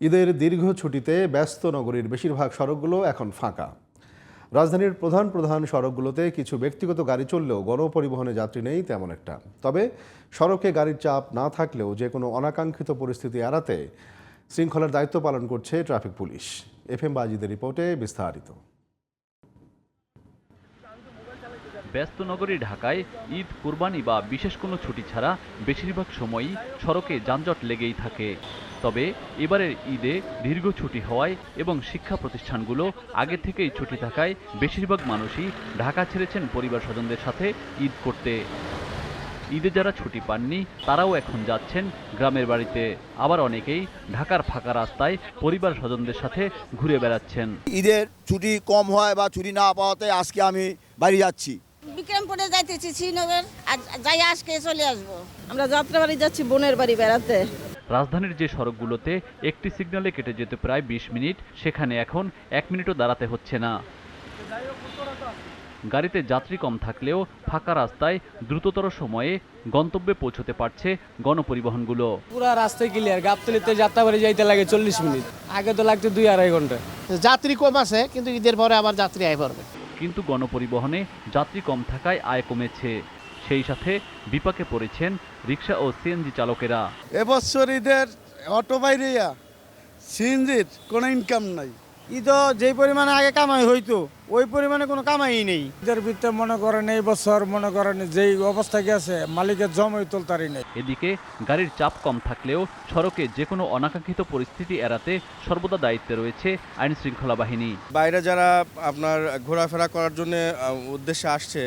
ঈদের দীর্ঘ ছুটিতে ব্যস্ত নগরীর বেশিরভাগ সড়কগুলো এখন ফাঁকা। রাজধানীর প্রধান প্রধান সড়কগুলোতে কিছু ব্যক্তিগত গাড়ি চললেও গণপরিবহনে যাত্রী নেই তেমন একটা। তবে সড়কে গাড়ির চাপ না থাকলেও যে কোনো অনাকাঙ্ক্ষিত পরিস্থিতি এড়াতে শৃঙ্খলার দায়িত্ব পালন করছে ট্রাফিক পুলিশ। এফ এম বাজিদের রিপোর্টে বিস্তারিত। ব্যস্ত নগরী ঢাকায় ঈদ, কুরবানি বা বিশেষ কোনো ছুটি ছাড়া বেশিরভাগ সময়ই সড়কে যানজট লেগেই থাকে। তবে এবারের ঈদে দীর্ঘ ছুটি হওয়ায় এবং শিক্ষা প্রতিষ্ঠানগুলো আগে থেকেই ছুটি থাকায় বেশিরভাগ মানুষই ঢাকা ছেড়েছেন পরিবার স্বজনদের সাথে ঈদ করতে। ঈদে যারা ছুটি পাননি, তারাও এখন যাচ্ছেন গ্রামের বাড়িতে। আবার অনেকেই ঢাকার ফাঁকা রাস্তায় পরিবার স্বজনদের সাথে ঘুরে বেড়াচ্ছেন। ঈদের ছুটি কম হয় বা ছুটি না পাওয়াতে আজকে আমি বাড়ি যাচ্ছি। বিক্রমপুরে যাইতেছি শ্রীনগর আর যাই আজকে চলে আসব। আমরা যাত্রাবাড়ি যাচ্ছি বোনের বাড়ি বেড়াতে। রাজধানীর যে সড়কগুলোতে একটি সিগন্যালে কেটে যেতে প্রায় বিশ মিনিট সেখানে এখন এক মিনিটও দাঁড়াতে হচ্ছে না। গাড়িতে যাত্রী কম থাকলেও ফাঁকা রাস্তায় দ্রুততর সময়ে গন্তব্যে পৌঁছতে পারছে গণপরিবহনগুলো। পুরা রাস্তায় ক্লিয়ার গাবতলিতে যাত্রাবাড়ি যাইতে লাগে চল্লিশ মিনিট। আগে তো লাগতো দুই আড়াই ঘণ্টা। যাত্রী কম আছে কিন্তু ঈদের পরে আবার যাত্রী আয় পড়বে কিন্তু গণপরিবহনে যাত্রী কম থাকায় আয় কমেছে। সেই সাথে বিপাকে পড়েছেন রিক্সা ও সিএনজি চালকেরা। এবছর ঈদের অটো বাইরেয়া সিএনজির কোনো ইনকাম নাই। ঈদও যেই পরিমাণে আগে কামাই হইতো ওই পরিমাণে কোনো কামাই নেই। ঈদের ভিতরে মনে করেন এই বছর মনে করেন যেই অবস্থা গেছে মালিকের জমই তুলতারই নেই। এদিকে গাড়ির চাপ কম থাকলেও সড়কে যে কোনো অনাকাঙ্ক্ষিত পরিস্থিতি এড়াতে সর্বদা দায়িত্বে রয়েছে আইন শৃঙ্খলা বাহিনী। বাইরে যারা আপনার ঘোরাফেরা করার জন্য উদ্দেশ্যে আসছে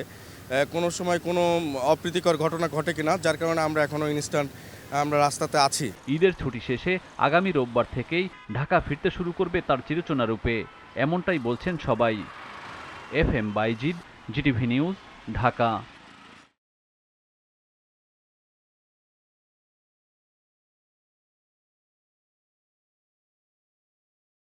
কোনো সময় কোনো অপ্রীতিকর ঘটনা ঘটে কিনা যার কারণে আমরা এখনও ইনস্ট্যান্ট আমরা রাস্তাতে আছি। ঈদের ছুটি শেষে আগামী রোববার থেকেই ঢাকা ফিরতে শুরু করবে তার চিরচনা রূপে। এমনটাই বলছেন সবাই। F M Bayezid GTV news, Dhaka.